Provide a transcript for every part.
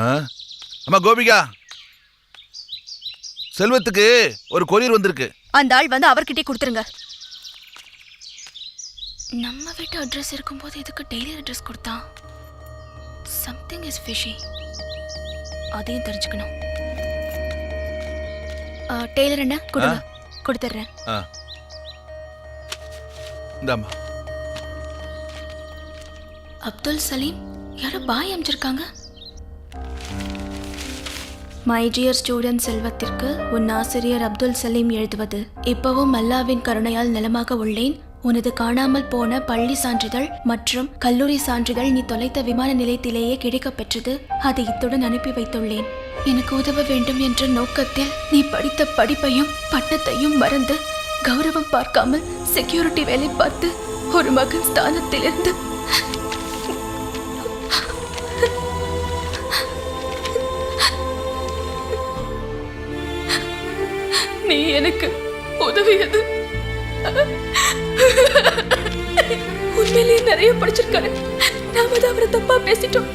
அம்மா கோபிகா. செல்வத்துக்கு ஒரு கொரியர் வந்திருக்கு. அந்த ஆள் வந்து அவர்கிட்டயே கொடுத்துருங்க. நம்ம வீட்டு அட்ரஸ் இருக்கும்போது எதுக்கு டெய்லி அட்ரஸ் கொடுத்தான் சம்திங் இஸ் ஃபிஷி அதையும் தெரிஞ்சுக்கணும். ஆ, டெய்லர் என்ன? கொடுங்க. கொடுத்துட்றேன். இந்தாம்மா. அப்துல் சலீம் யாரோ பாய் அமைச்சிருக்காங்க? மை டியர் ஸ்டூடெண்ட் செல்வத்திற்கு உன் ஆசிரியர் அப்துல் சலீம் எழுதுவது இப்பவும் அல்லாவின் கருணையால் நலமாக உள்ளேன். உனது காணாமல் போன பள்ளி சான்றிதழ் மற்றும் கல்லூரி சான்றிதழ் நீ தொலைத்த விமான நிலையத்திலேயே கிடைக்கப் பெற்றது அதை இத்துடன் அனுப்பி வைத்துள்ளேன். எனக்கு உதவ வேண்டும் என்ற நோக்கத்தில் நீ படித்த படிப்பையும் பட்டத்தையும் மறந்து கௌரவம் பார்க்காமல் செக்யூரிட்டி வேலை பார்த்து ஒரு மகன் ஸ்தானத்திலிருந்து எனக்கு உதவியது. உண்மையிலேயே நிறைய படிச்சிருக்காரு. நாம தான் அவரை தப்பா பேசிட்டோம்.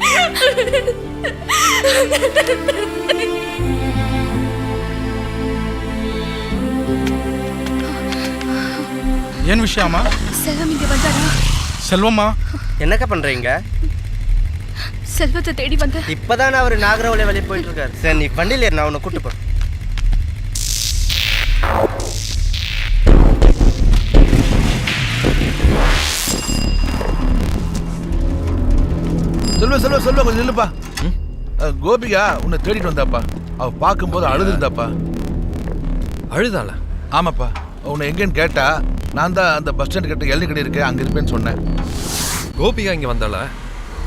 ஏன் விஷயமா? செல்வம் இங்க வந்தாரா? செல்வம்மா? என்னக்கா பண்றீங்க? செல்வத்தை தேடி வந்த இப்பதான் அவர் நாகரவலை வழி போயிட்டு இருக்காரு. சரி நீ வண்டியில் நான் உன்னை கூட்டு போறேன் செல்வ செல்வ செல்வ கொஞ்சம் நில்லுப்பா அ, கோபிகா உன்னை தேடிட்டு வந்தாப்பா அவ பார்க்கும்போது அழுதுருந்தாப்பா அழுதாள ஆமாப்பா உன்னை எங்கேன்னு கேட்டா நான் தான் அந்த பஸ் ஸ்டாண்ட் கிட்ட எள்ளி கடை இருக்கேன் அங்க இருப்பேன்னு சொன்னேன் ಗೋಪಿಗ ಹಿಂಗೆ ಬಂದಾಳ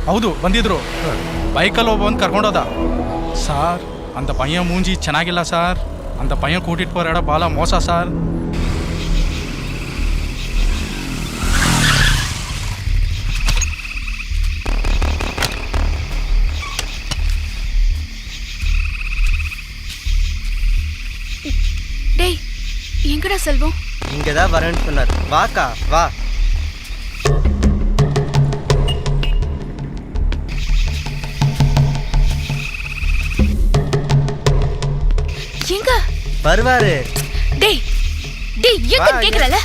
ಹೌದು ಬಂದಿದ್ರು ಬೈಕಲ್ಲಿ ಒಬ್ಬ ಬಂದು ಕರ್ಕೊಂಡೋದ ಸಾರ್ ಅಂತ ಪಯ್ಯ ಮೂಂಜಿ ಚೆನ್ನಾಗಿಲ್ಲ ಸಾರ್ ಅಂತ ಪಯ್ಯ ಕೂಟಿಟ್ಟು போகிற ಭಾಳ ಮೋಸ ಸಾರ್ எங்கடா செல்வம்? இங்கே தான் வரேன்னு சொன்னார். வாக்கா வா. எங்க? வருவாரு. டேய் டேய் எங்க? கேக்குறல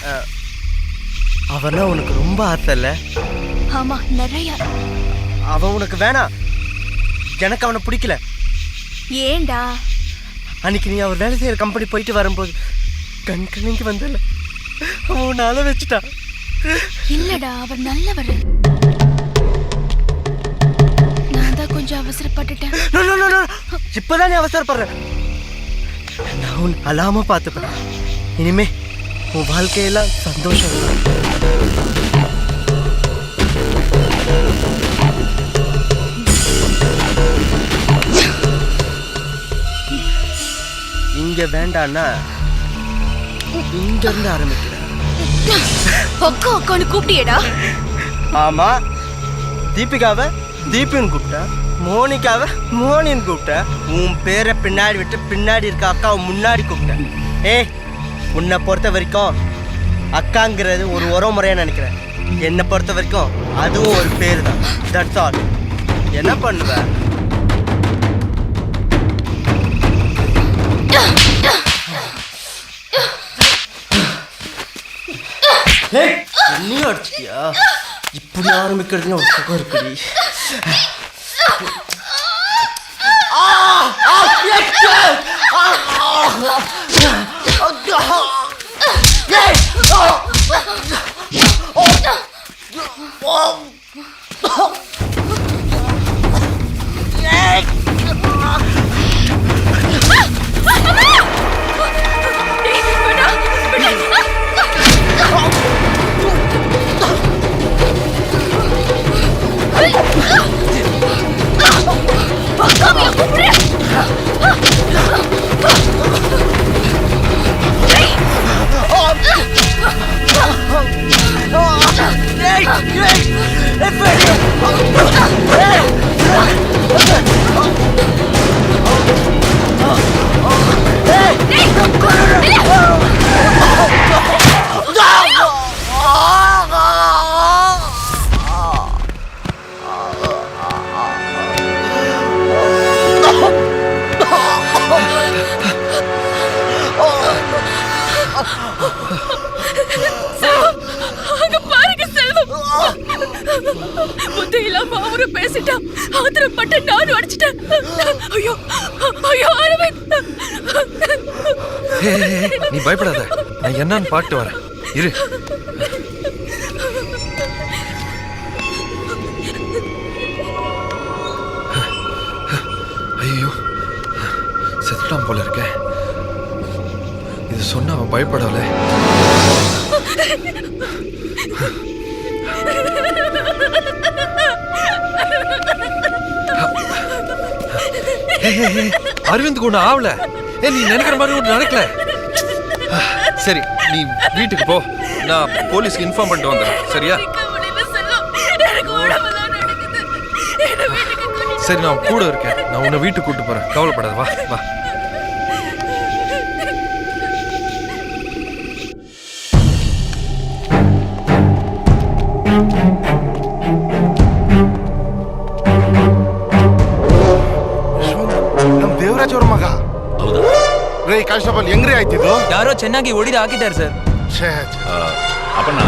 அவனா உனக்கு ரொம்ப ஆசை இல்ல? ஆமா நிறைய. அவன் உனக்கு வேணாம் எனக்கு அவனை பிடிக்கல. ஏன்டா? அன்னைக்கு நீ அவர் வேலை செய்யற கம்பெனி போயிட்டு வரும்போது கண் கண்ணிக்கு வந்தல அவன் அழ வச்சுட்டான் இல்லடா அவர் நல்லவர். நான் தான் கொஞ்சம் அவசரப்பட்டுட்டேன். இப்பதான் நீ அவசரப்படுற. நான் உன் அழாம பார்த்துப்பேன். இனிமே உன் வாழ்க்கையெல்லாம் சந்தோஷம். இங்க வேண்டான்னா இங்க இருந்து ஆரம்பிக்கிறேன். ஒக்கோ ஒக்கோன்னு கூப்பிட்டியேடா. ஆமா தீபிகாவை தீபின்னு கூப்பிட்டேன் மோனிகாவை மோனின்னு கூப்பிட்டேன் உன் பேரை பின்னாடி விட்டு பின்னாடி இருக்க அக்காவை முன்னாடி கூப்பிட்டேன். ஏய் உன்னை பொறுத்த வரைக்கும் அக்காங்கிறது ஒரு உறவுமுறையாக நினைக்கிறேன். என்னை பொறுத்த வரைக்கும் அதுவும் ஒரு பேர் தான் தட்ஸ் ஆல் என்ன பண்ணுவ? என்னையும் அடிச்சியா இப்படி ஆரம்பிக்கிறதுன்னு ஒரு சுகம் இருக்குடி Ah! நீ பயப்படாத. நான் என்னன்னு பாட்டு வரேன். இரு. ஐயோ செத்துட்டான் போல இருக்க. இது சொன்ன அவன் பயப்படல. அரவிந்த் ஒண்ணு ஆவல. நீ நினைக்கிற மாதிரி ஒன்று நடக்கல. சரி நீ வீட்டுக்கு போ. நான் போலீஸ்க்கு இன்ஃபார்ம் பண்ணிட்டு வந்துடுறேன். சரியா? சரி நான் கூட இருக்கேன். நான் உன்னை வீட்டுக்கு கூட்டு போறேன். கவலைப்படாத வா வா. ನಮ್ ರೇ ಕಾನ್ಸ್ಟೇಬಲ್ ಹೆಂಗ್ರಿ ಆಯ್ತಿದ್ದು ಯಾರೋ ಚೆನ್ನಾಗಿ ಹೊಡಿದು ಹಾಕಿದ್ದಾರೆ ಸರ್. ಛೇ, ಛೇ. Appanna.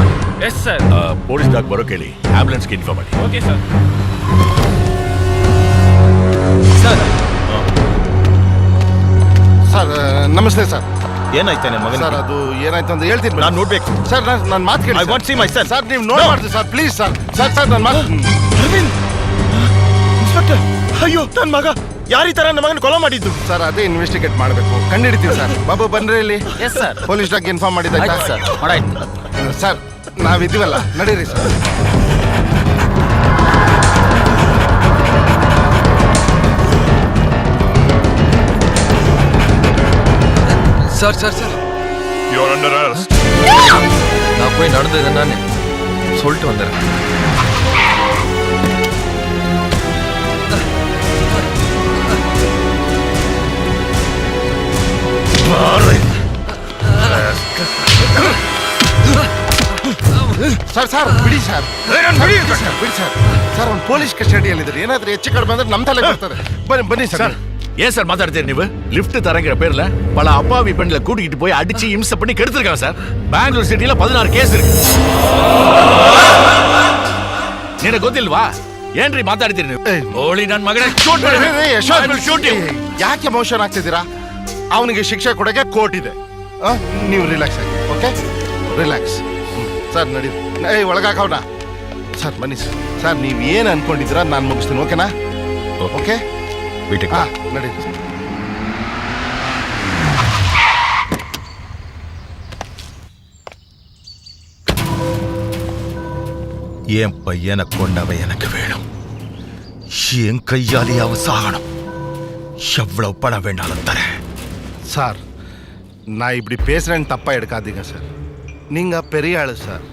Yes sir. Police dog ಬರೋ ಕೇಳಿ. ಆಂಬುಲೆನ್ಸ್ಗೆ ಇನ್ಫಾರ್ಮ್ ಮಾಡಿ. Okay sir. ಸರ್. ಸರ್ ನಮಸ್ತೆ ಸರ್. ಏನಾಯ್ತು ಮಗನ ಸರ್ ಅದು ಏನಾಯ್ತು ಅಂತ ಹೇಳ್ತೀನಿ. ನಾನು ನೋಡ್ಬೇಕು. ಸರ್ ನಾನು ನನ್ನ ಮಾತು ಕೇಳಿ I want to see my son. Sir ನೀವು ನೋಡಿ ಮಾಡ್ತೀವಿ sir. Please sir. Sir sir ನನ್ನ ಮಾತು ಇನ್ಸ್ಪೆಕ್ಟರ್ ಅಯ್ಯೋ ನನ್ನ ಮಗ. ಯಾರ ಈ ತರ ನನ್ನ ಮಗನ ಕೊಲೆ ಮಾಡಿದ್ದು ಸರ್ ಅದೇ ಇನ್ವೆಸ್ಟಿಗೇಟ್ ಮಾಡಬೇಕು ಕಂಡಿಡಿತೀವಿ ಸರ್ ಬಾಬು ಬನ್ರಿ ಇಲ್ಲಿ yes sir police dog inform ಮಾಡಿದ ಸರ್ ಮಾಡಾಯ್ತು ಸರ್ ನಾವಿದ್ದೀವಲ್ಲ ನಡೀರಿ sir sir sir sir you are under arrest நான் போய் நடந்தது என்னன்னு சொல்லிட்டு வந்துடுறேன் ಸರ್ ಸರ್ ಬಿಡಿ ಸರ್ ಬಿಡಿ ಸರ್ ಬಿಡಿ ಸರ್ ಸರ್ ಅವ್ನು ಪೊಲೀಸ್ ಕಸ್ಟಡಿಯಲ್ಲಿದ್ದಾರೆ ಏನಾದ್ರೂ ಹೆಚ್ಚು ಕಡಿಮೆ ಅಂದ್ರೆ ನಮ್ಮ ತಲೆ ಬರ್ತದೆ ಬನ್ನಿ ಬನ್ನಿ ಸರ್ ஏன் சார் மாத்தாடுத்தீங்க நீவு லிஃப்ட் தரங்கிற பேர்ல பல அப்பாவி பெண்களை கூட்டிக்கிட்டு போய் அடிச்சு இம்சை பண்ணி கெடுத்திருக்காங்க சார் பெங்களூர் சிட்டில பதினாறு ಕೇಸ್ இருக்கு ನಿನಗೆ ಗೊತ್ತಿಲ್ವಾ ಏನ್ರಿ ಮಾತಾಡ್ತೀರಿ ನೀವು ಏಯ್. ಓಳಿ ನನ್ನ ಮಗನ ಶೂಟ್ ಏ, ಏ, ಏ, ಯಶವಂತ್, ಶೂಟ್ ಏ, ಯಾಕೆ ಎಮೋಷನ್ ಆಗ್ತಿದ್ದೀರಾ ಅವನಿಗೆ ಶಿಕ್ಷೆ ಕೊಡಕ್ಕೆ ಕೋರ್ಟ್ ಇದೆ ಆ, ನೀವು ರಿಲ್ಯಾಕ್ಸ್ ಆಗಿ ಓಕೆ ರಿಲ್ಯಾಕ್ಸ್ ಸರ್ ನಡಿ ಏಯ್ ಒಳಗಾಕವನ ಸರ್ ಬನ್ನಿ ಸರ್ ಸರ್ ನೀವು ಏನು ಅನ್ಕೊಂಡಿದ್ದೀರಾ ನಾನು ಮುಗಿಸ್ತೀನಿ ಓಕೆನಾ ಓಕೆ வீட்டுக்கு ಹಾ ನಡಿ ಸರ್ என் பையனை கொண்டவன் எனக்கு வேணும் என் கையாலே அவன் சாகணும் எவ்வளவு பணம் வேணாலும் தரேன் சார் நான் இப்படி பேசுகிறேன்னு தப்பாக எடுக்காதீங்க சார். நீங்கள் பெரிய ஆள் சார்.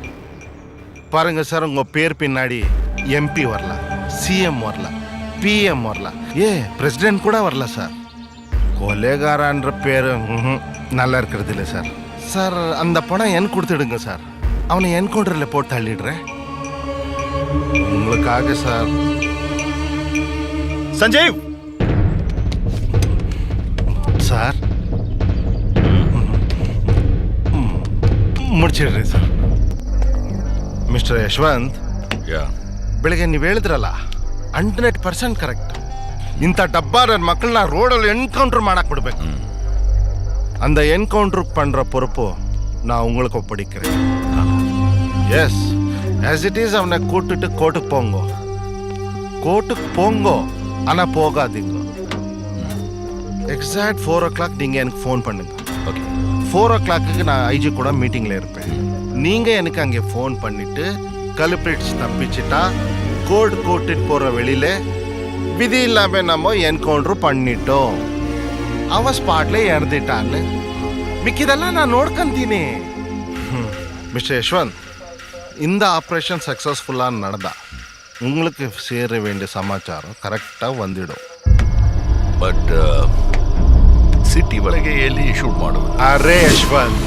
பாருங்கள் சார் உங்கள் பேர் பின்னாடி எம்பி வரல சிஎம் வரல பிஎம் வரல. ஏ பிரசிடென்ட் கூட வரல சார். கொலைகாரான்ற பேர் நல்லா இருக்கிறது இல்லை சார். சார் அந்த பணம் என் கொடுத்துடுங்க சார். அவனை என்கவுண்டரில் போட்டு தள்ளிடுறேன். உங்களுக்காக சார். சஞ்சய் சார் ಮುಡ್ಚಿಡ್ರಿ ಸರ್ ಮಿಸ್ಟರ್ ಯಶವಂತ್ ಬೆಳಿಗ್ಗೆ ನೀವು ಹೇಳಿದ್ರಲ್ಲ ಹಂಡ್ರೆಡ್ ಪರ್ಸೆಂಟ್ ಕರೆಕ್ಟ್ ಇಂಥ ಡಬ್ಬ ನನ್ನ ಮಕ್ಕಳನ್ನ ರೋಡಲ್ಲಿ ಎನ್ಕೌಂಟರ್ ಮಾಡಕ್ ಬಿಡ್ಬೇಕು அந்த என்கவுண்டர் பண்ற பொறுப்பு நான் உங்களுக்கு ஒப்படைக்கிறேன் எஸ் ஆஸ் இட் இஸ் அவனை கூட்டுட்டு கோர்ட்டுக்கு போங்க கோர்ட்டுக்கு போங்க ஆனா போகாதீங்க எக்ஸாக்ட் ஃபோர் ஓ கிளாக் நீங்கள் எனக்கு ஃபோன் பண்ணுங்க ஓகே ஃபோர் ஓ கிளாக்கு நான் ஐஜி கூட மீட்டிங்கில் இருப்பேன். நீங்கள் எனக்கு அங்கே ஃபோன் பண்ணிவிட்டு கல்பிரிட்ஸ் தப்பிச்சிட்டா கோட் கோட்டிட்டு போகிற வெளியில் விதி இல்லாமல் நம்ம என்கவுண்ட்ரு பண்ணிட்டோம். ಅವ ಸ್ಪಾಟ್ಲೆ ಎಣದಿಟ್ಟಾನೆ ಮಿಕ್ಕಿದೆಲ್ಲ நான் ನೋಡ್ಕೊಂತೀನಿ மிஸ்டர் யஷ்வந்த் இந்த ஆப்ரேஷன் சக்ஸஸ்ஃபுல்லாக நடந்தா உங்களுக்கு சேர வேண்டிய சமாச்சாரம் கரெக்டாக வந்துடும். பட் ಸಿಟಿ ಒಳಗೆ ಎಲ್ಲಿ ಶೂಟ್ ಮಾಡೋದು ಅರೆ ಯಶ್ವಂತ್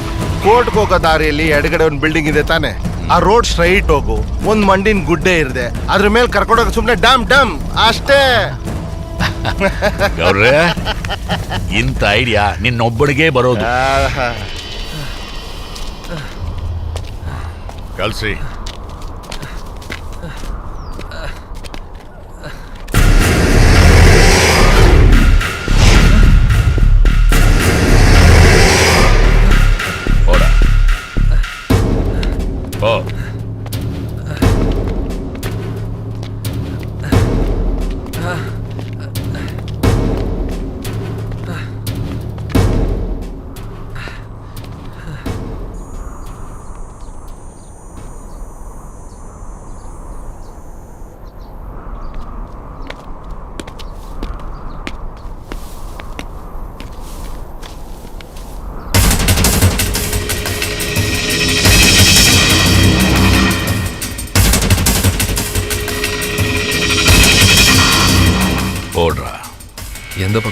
ಕೋರ್ಟ್ ಹೋಗೋ ದಾರಿಯಲ್ಲಿ ಎಡಗಡೆ ಒಂದು ಬಿಲ್ಡಿಂಗ್ ಇದೆ ತಾನೆ. ಆ ರೋಡ್ ಸ್ಟ್ರೈಟ್ ಹೋಗು. ಒಂದ್ ಮಂಡಿನ ಗುಡ್ಡೆ ಇರದೆ. ಅದ್ರ ಮೇಲೆ ಕರ್ಕೊಂಡೋಗ ಸುಮ್ಮನೆ ಡಮ್ ಡಮ್ ಅಷ್ಟೇ. ಗೌಡ್ರೆ ಇಂಥ ಐಡಿಯಾ ನಿನ್ನೊಬ್ಬಳಿಗೆ ಬರೋದು. ಆಹಾ. ಕಲ್ಸಿ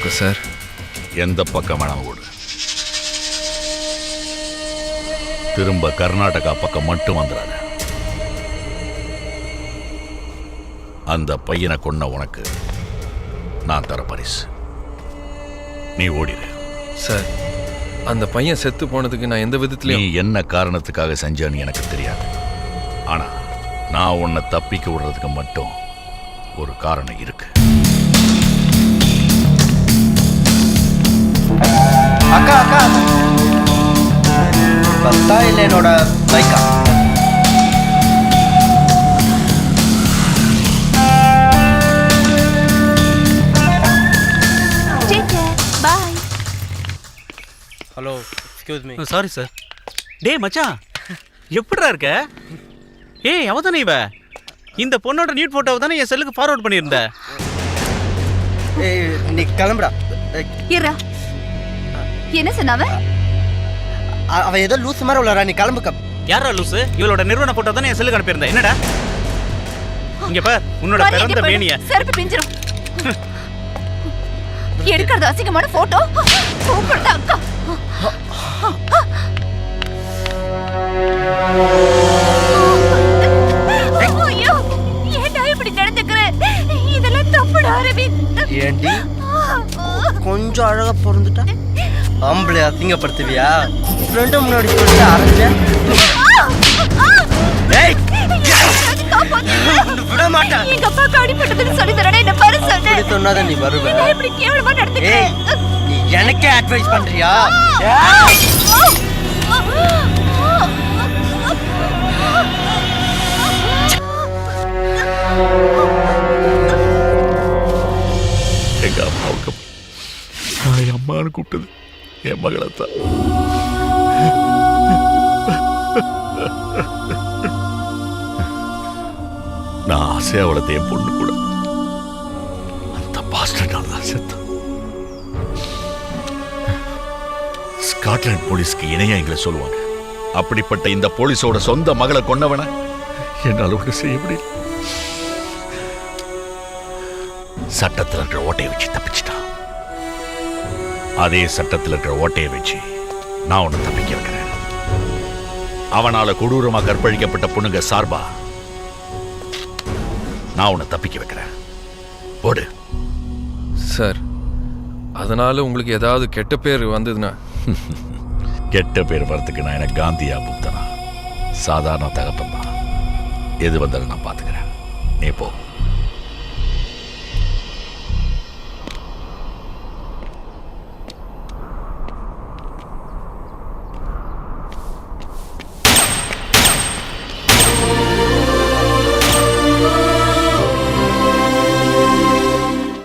பக்கம் சார். எந்த பக்கம் வேணாம் ஓடு. திரும்ப கர்நாடகா பக்கம் மட்டும் வந்துடாத. அந்த பையனை கொன்ன உனக்கு நான் தர பரிசு. நீ ஓடிடு சார் அந்த பையன் செத்து போனதுக்கு நான் எந்த நீ விதத்துலயும் என்ன காரணத்துக்காக செஞ்சான்னு எனக்கு தெரியாது. ஆனா நான் உன்னை தப்பிக்க விடுறதுக்கு மட்டும் ஒரு காரணம் இருக்கு. அக்கா அக்கா. பஸ்ஸா இல்லை என்னோட பைக்கா hello excuse me sorry sir டேய் மச்சான். எப்படிடா இருக்க? ஏய் அவ தானே இவ? இந்த பொண்ணோட நியூட் போட்டோவை தானே என் செல்லுக்கு ஃபார்வர்ட் பண்ணியிருந்த? ஏய் நீ கிளம்புடா. ஏய், இரா என்ன சொன்னாவ? அவ ஏதோ லூஸ் மாதிரி உள்ளறா நீ கிளம்புக்க. யாரா லூசு? இவளோட நிறுவன போட்டோ தானே என் செல்லுக்கு அனுப்பியிருந்த என்னடா? இங்க பார் உன்னோட பாரு, இங்க பிறந்த பாரு. மேனிய. செருப்பு பிஞ்சிரும். எடுக்கிறது அசிங்கமான போட்டோ கூப்பிடுதா அக்கா. ஐயோ ஏன்டா இப்படி நடந்துக்கிற? இதெல்லாம் தப்புடா அரவிந்த். ஏண்டி? கொஞ்சம் அழகா பிறந்துட்டா ஆம்பளை அசிங்கப்படுத்துவியா ஃப்ரெண்டு முன்னாடி சொல்லிட்டு அரைஞ்ச ஏய் விட மாட்டேன் எங்க அப்பாவுக்கு அடிபட்டதுன்னு சொல்லி தரடா என்ன பாரு நீ வருவ நான் இப்படி கேவலமா ஏய் நடந்துக்கிறேன் நீ எனக்கே அட்வைஸ் பண்றியா எங்க அம்மாவுக்கு அம்மான்னு கூப்பிட்டது என் மகளத்தான் நான் ஆசை அவளை என் பொண்ணு கூட. அந்த பாஸ்டர்னால தான் செத்தான் ஸ்காட்லாண்ட் போலீஸ்க்கு இணையா எங்களை சொல்லுவாங்க. அப்படிப்பட்ட இந்த போலீஸோட சொந்த மகளை கொண்டவன என்னால் ஒன்று செய்ய முடியல. சட்டத்தில் இருக்கிற ஓட்டையை வச்சு தப்பிச்சிட்டான். அதே சட்டத்தில் இருக்கிற ஓட்டையை வச்சு நான் உன்னை தப்பிக்க வைக்கிறேன். அவனால கொடூரமா கற்பழிக்கப்பட்ட பொண்ணுங்க சார்பா நான் உன்னை தப்பிக்க வைக்கிறேன். ஓடு. சார் அதனால உங்களுக்கு ஏதாவது கெட்ட பேர் வந்ததுன்னா? கெட்ட பேர் வரத்துக்கு நான் எனக்கு காந்தியா புத்தனா? சாதாரண தகப்பன் தான். எது வந்தாலும் நான் பார்த்துக்கிறேன். நீ போ.